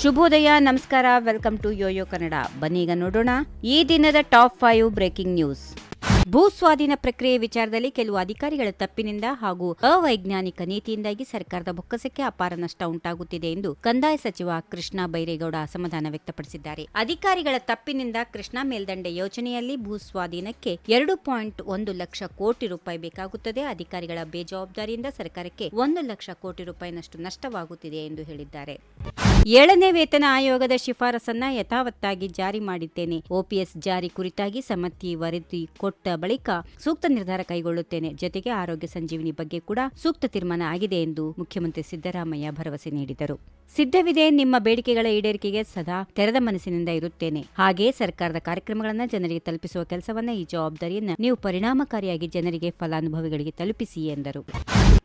ಶುಭೋದಯ, ನಮಸ್ಕಾರ, welcome to Yoyo Kannada. ಬನ್ನೀಗ ನೋಡೋಣ ಈ ದಿನದ ಟಾಪ್ ಫೈವ್ ಬ್ರೇಕಿಂಗ್ ನ್ಯೂಸ್. ಭೂ ಸ್ವಾಧೀನ ಪ್ರಕ್ರಿಯೆ ವಿಚಾರದಲ್ಲಿ ಕೆಲವು ಅಧಿಕಾರಿಗಳ ತಪ್ಪಿನಿಂದ ಹಾಗೂ ಅವೈಜ್ಞಾನಿಕ ನೀತಿಯಿಂದಾಗಿ ಸರ್ಕಾರದ ಬೊಕ್ಕಸಕ್ಕೆ ಅಪಾರ ನಷ್ಟ ಉಂಟಾಗುತ್ತಿದೆ ಎಂದು ಕಂದಾಯ ಸಚಿವ ಕೃಷ್ಣ ಬೈರೇಗೌಡ ಅಸಮಾಧಾನ ವ್ಯಕ್ತಪಡಿಸಿದ್ದಾರೆ. ಅಧಿಕಾರಿಗಳ ತಪ್ಪಿನಿಂದ ಕೃಷ್ಣಾ ಮೇಲ್ದಂಡೆ ಯೋಜನೆಯಲ್ಲಿ ಭೂ ಸ್ವಾಧೀನಕ್ಕೆ ಎರಡು ಪಾಯಿಂಟ್ ಒಂದು ಲಕ್ಷ ಕೋಟಿ ರೂಪಾಯಿ ಬೇಕಾಗುತ್ತದೆ. ಅಧಿಕಾರಿಗಳ ಬೇಜವಾಬ್ದಾರಿಯಿಂದ ಸರ್ಕಾರಕ್ಕೆ ಒಂದು ಲಕ್ಷ ಕೋಟಿ ರೂಪಾಯಿನಷ್ಟು ನಷ್ಟವಾಗುತ್ತಿದೆ ಎಂದು ಹೇಳಿದ್ದಾರೆ. ಏಳನೇ ವೇತನ ಆಯೋಗದ ಶಿಫಾರಸನ್ನ ಯಥಾವತ್ತಾಗಿ ಜಾರಿ ಮಾಡಿದ್ದೇನೆ. ಓಪಿಎಸ್ ಜಾರಿ ಕುರಿತಾಗಿ ಸಮ್ಮತಿ ವರದಿ ಕೊಟ್ಟ ಬಳಿಕ ಸೂಕ್ತ ನಿರ್ಧಾರ ಕೈಗೊಳ್ಳುತ್ತೇನೆ. ಜೊತೆಗೆ ಆರೋಗ್ಯ ಸಂಜೀವಿನಿ ಬಗ್ಗೆ ಕೂಡ ಸೂಕ್ತ ತೀರ್ಮಾನ ಆಗಿದೆ ಎಂದು ಮುಖ್ಯಮಂತ್ರಿ ಸಿದ್ದರಾಮಯ್ಯ ಭರವಸೆ ನೀಡಿದರು. ಸಿದ್ಧವಿದೆ. ನಿಮ್ಮ ಬೇಡಿಕೆಗಳ ಈಡೇರಿಕೆಗೆ ಸದಾ ತೆರೆದ ಮನಸ್ಸಿನಿಂದ ಇರುತ್ತೇನೆ. ಹಾಗೆ ಸರ್ಕಾರದ ಕಾರ್ಯಕ್ರಮಗಳನ್ನು ಜನರಿಗೆ ತಲುಪಿಸುವ ಕೆಲಸವನ್ನ ಈ ಜವಾಬ್ದಾರಿಯನ್ನು ನೀವು ಪರಿಣಾಮಕಾರಿಯಾಗಿ ಜನರಿಗೆ ಫಲಾನುಭವಿಗಳಿಗೆ ತಲುಪಿಸಿ ಎಂದರು.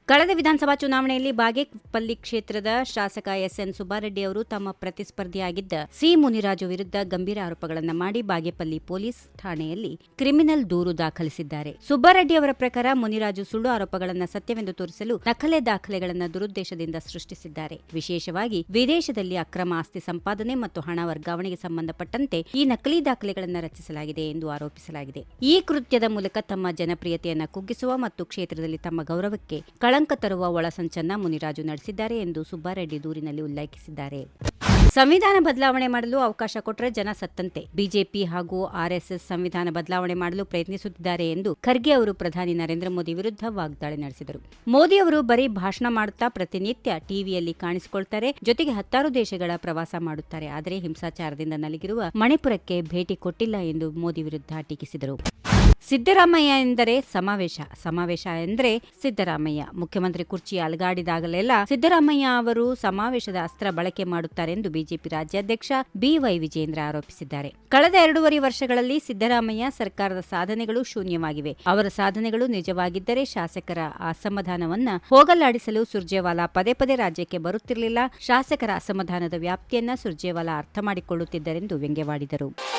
ಕಳೆದ ವಿಧಾನಸಭಾ ಚುನಾವಣೆಯಲ್ಲಿ ಬಾಗೇಪಲ್ಲಿ ಕ್ಷೇತ್ರದ ಶಾಸಕ ಎಸ್ಎನ್ ಸುಬ್ಬಾರೆಡ್ಡಿ ಅವರು ತಮ್ಮ ಪ್ರತಿಸ್ಪರ್ಧಿಯಾಗಿದ್ದ ಸಿ ಮುನಿರಾಜು ವಿರುದ್ಧ ಗಂಭೀರ ಆರೋಪಗಳನ್ನು ಮಾಡಿ ಬಾಗೇಪಲ್ಲಿ ಪೊಲೀಸ್ ಠಾಣೆಯಲ್ಲಿ ಕ್ರಿಮಿನಲ್ ದೂರು ದಾಖಲಿಸಿದ್ದಾರೆ. ಸುಬ್ಬಾರೆಡ್ಡಿ ಅವರ ಪ್ರಕಾರ ಮುನಿರಾಜು ಸುಳ್ಳು ಆರೋಪಗಳನ್ನು ಸತ್ಯವೆಂದು ತೋರಿಸಲು ನಕಲೆ ದಾಖಲೆಗಳನ್ನು ದುರುದ್ದೇಶದಿಂದ ಸೃಷ್ಟಿಸಿದ್ದಾರೆ. ವಿಶೇಷವಾಗಿ ವಿದೇಶದಲ್ಲಿ ಅಕ್ರಮ ಆಸ್ತಿ ಸಂಪಾದನೆ ಮತ್ತು ಹಣ ವರ್ಗಾವಣೆಗೆ ಸಂಬಂಧಪಟ್ಟಂತೆ ಈ ನಕಲಿ ದಾಖಲೆಗಳನ್ನು ರಚಿಸಲಾಗಿದೆ ಎಂದು ಆರೋಪಿಸಲಾಗಿದೆ. ಈ ಕೃತ್ಯದ ಮೂಲಕ ತಮ್ಮ ಜನಪ್ರಿಯತೆಯನ್ನು ಕುಗ್ಗಿಸುವ ಮತ್ತು ಕ್ಷೇತ್ರದಲ್ಲಿ ತಮ್ಮ ಗೌರವಕ್ಕೆ ಕಳಂಕ ತರುವ ಒಳಸಂಚನ್ನ ಮುನಿರಾಜು ನಡೆಸಿದ್ದಾರೆ ಎಂದು ಸುಬ್ಬಾರೆಡ್ಡಿ ದೂರಿನಲ್ಲಿ ಉಲ್ಲೇಖಿಸಿದ್ದಾರೆ. ಸಂವಿಧಾನ ಬದಲಾವಣೆ ಮಾಡಲು ಅವಕಾಶ ಕೊಟ್ಟರೆ ಜನ ಸತ್ತಂತೆ. ಬಿಜೆಪಿ ಹಾಗೂ ಆರ್ಎಸ್ಎಸ್ ಸಂವಿಧಾನ ಬದಲಾವಣೆ ಮಾಡಲು ಪ್ರಯತ್ನಿಸುತ್ತಿದ್ದಾರೆ ಎಂದು ಖರ್ಗೆ ಅವರು ಪ್ರಧಾನಿ ನರೇಂದ್ರ ಮೋದಿ ವಿರುದ್ಧ ವಾಗ್ದಾಳಿ ನಡೆಸಿದರು. ಮೋದಿ ಅವರು ಬರೀ ಭಾಷಣ ಮಾಡುತ್ತಾ ಪ್ರತಿನಿತ್ಯ ಟಿವಿಯಲ್ಲಿ ಕಾಣಿಸಿಕೊಳ್ತಾರೆ, ಜೊತೆಗೆ ಹತ್ತಾರು ದೇಶಗಳ ಪ್ರವಾಸ ಮಾಡುತ್ತಾರೆ. ಆದರೆ ಹಿಂಸಾಚಾರದಿಂದ ನಲಗಿರುವ ಮಣಿಪುರಕ್ಕೆ ಭೇಟಿ ಕೊಟ್ಟಿಲ್ಲ ಎಂದು ಮೋದಿ ವಿರುದ್ಧ ಟೀಕಿಸಿದರು. ಸಿದ್ದರಾಮಯ್ಯ ಎಂದರೆ ಸಮಾವೇಶ. ಸಮಾವೇಶ ಎಂದರೆ ಸಿದ್ದರಾಮಯ್ಯ. ಮುಖ್ಯಮಂತ್ರಿ ಕುರ್ಚಿ ಅಲಗಾಡಿದಾಗಲೆಲ್ಲ ಸಿದ್ದರಾಮಯ್ಯ ಅವರು ಸಮಾವೇಶದ ಅಸ್ತ್ರ ಬಳಕೆ ಮಾಡುತ್ತಾರೆ ಎಂದು ಬಿಜೆಪಿ ರಾಜ್ಯಾಧ್ಯಕ್ಷ ಬಿವೈ ವಿಜೇಂದ್ರ ಆರೋಪಿಸಿದ್ದಾರೆ. ಕಳೆದ ಎರಡೂವರೆ ವರ್ಷಗಳಲ್ಲಿ ಸಿದ್ದರಾಮಯ್ಯ ಸರ್ಕಾರದ ಸಾಧನೆಗಳು ಶೂನ್ಯವಾಗಿವೆ. ಅವರ ಸಾಧನೆಗಳು ನಿಜವಾಗಿದ್ದರೆ ಶಾಸಕರ ಅಸಮಾಧಾನವನ್ನ ಹೋಗಲಾಡಿಸಲು ಸುರ್ಜೇವಾಲಾ ಪದೇ ಪದೇ ರಾಜ್ಯಕ್ಕೆ ಬರುತ್ತಿರಲಿಲ್ಲ. ಶಾಸಕರ ಅಸಮಾಧಾನದ ವ್ಯಾಪ್ತಿಯನ್ನ ಸುರ್ಜೇವಾಲಾ ಅರ್ಥ ಮಾಡಿಕೊಳ್ಳುತ್ತಿದ್ದರೆಂದು ವ್ಯಂಗ್ಯವಾಡಿದರು.